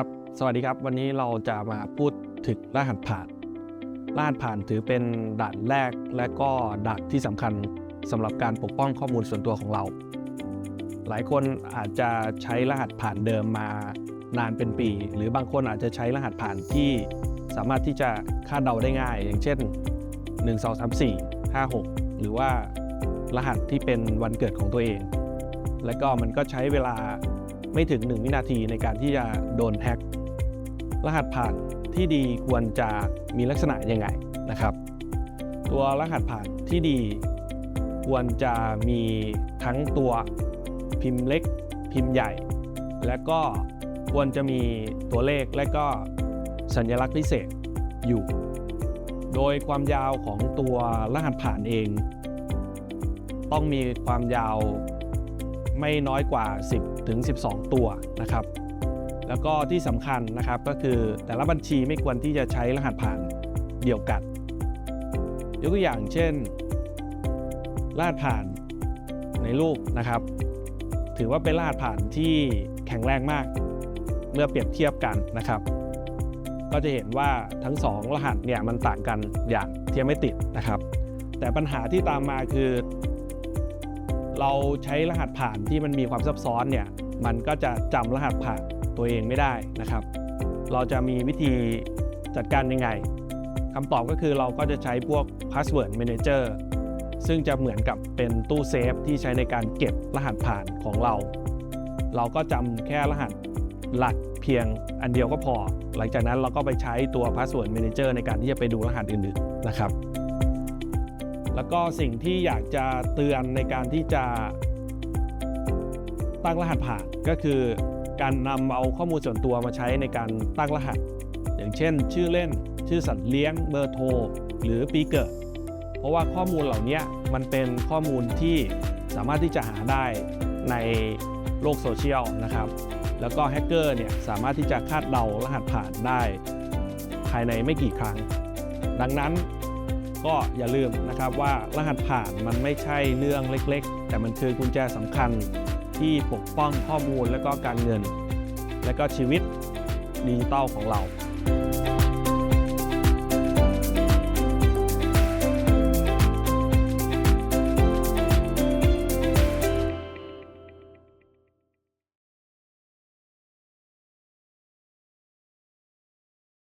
ครับ สวัสดีครับ วันนี้เราจะมาพูดถึงรหัสผ่าน รหัสผ่านถือเป็นด่านแรกและก็ด่านที่สำคัญสำหรับการปกป้องข้อมูลส่วนตัวของเรา หลายคนอาจจะใช้รหัสผ่านเดิมมานานเป็นปี หรือบางคนอาจจะใช้รหัสผ่านที่สามารถที่จะคาดเดาได้ง่าย อย่างเช่น 1 2 3 4 5 6 หรือว่ารหัสที่เป็นวันเกิดของตัวเอง และก็มันก็ใช้เวลา ไม่ถึง 1 วินาทีในการที่จะโดนแฮ็กรหัสผ่านที่ดีควรจะมีลักษณะยังไงนะครับ ตัวรหัสผ่านที่ดีควรจะมีทั้งตัวพิมพ์เล็กพิมพ์ใหญ่ และก็ควรจะมีตัวเลขและก็สัญลักษณ์พิเศษอยู่ โดยความยาวของตัวรหัสผ่านเอง ต้องมีความยาว ไม่น้อยกว่า 10ถึง12 ตัวนะครับ แล้วก็ที่สำคัญนะครับก็คือแต่ละบัญชีไม่ควรที่จะใช้รหัสผ่านเดียวกัน ยกตัวอย่างเช่นรหัสผ่านในรูปนะครับ ถือว่าเป็นรหัสผ่านที่แข็งแรงมาก เมื่อเปรียบเทียบกันนะครับ ก็จะเห็นว่าทั้ง 2 รหัสเนี่ยมันต่างกันอย่างเทียบไม่ติดนะครับ แต่ปัญหาที่ตามมาคือ เราใช้รหัสผ่านที่มันมีความซับซ้อนเนี่ยมันก็จะจำรหัสผ่านตัวเองไม่ได้นะครับ เราจะมีวิธีจัดการยังไงคำตอบก็คือเราก็จะใช้พวก Password Manager ซึ่งจะเหมือนกับเป็นตู้เซฟที่ใช้ในการเก็บรหัสผ่านของเรา เราก็จำแค่รหัสหลักเพียงอันเดียวก็พอ หลังจากนั้นเราก็ไปใช้ตัว Password Manager ในการที่จะไปดูรหัสอื่นๆนะครับ แล้วก็สิ่งที่อยากจะเตือนในการที่จะตั้งรหัสผ่านก็คือการนำเอาข้อมูลส่วนตัวมาใช้ในการตั้งรหัส อย่างเช่น ชื่อเล่น ชื่อสัตว์เลี้ยงเบอร์โทร หรือปีเกิด เพราะว่าข้อมูลเหล่านี้มันเป็นข้อมูลที่สามารถที่จะหาได้ในโลกโซเชียลนะครับ แล้วก็แฮกเกอร์เนี่ยสามารถที่จะคาดเดารหัสผ่านได้ ภายในไม่กี่ครั้ง ดังนั้น ก็อย่าลืมนะครับว่ารหัสผ่านมันไม่ใช่เรื่องเล็กๆ แต่มันคือกุญแจสำคัญที่ปกป้องข้อมูลและก็การเงิน และก็ชีวิตดิจิตอลของเรา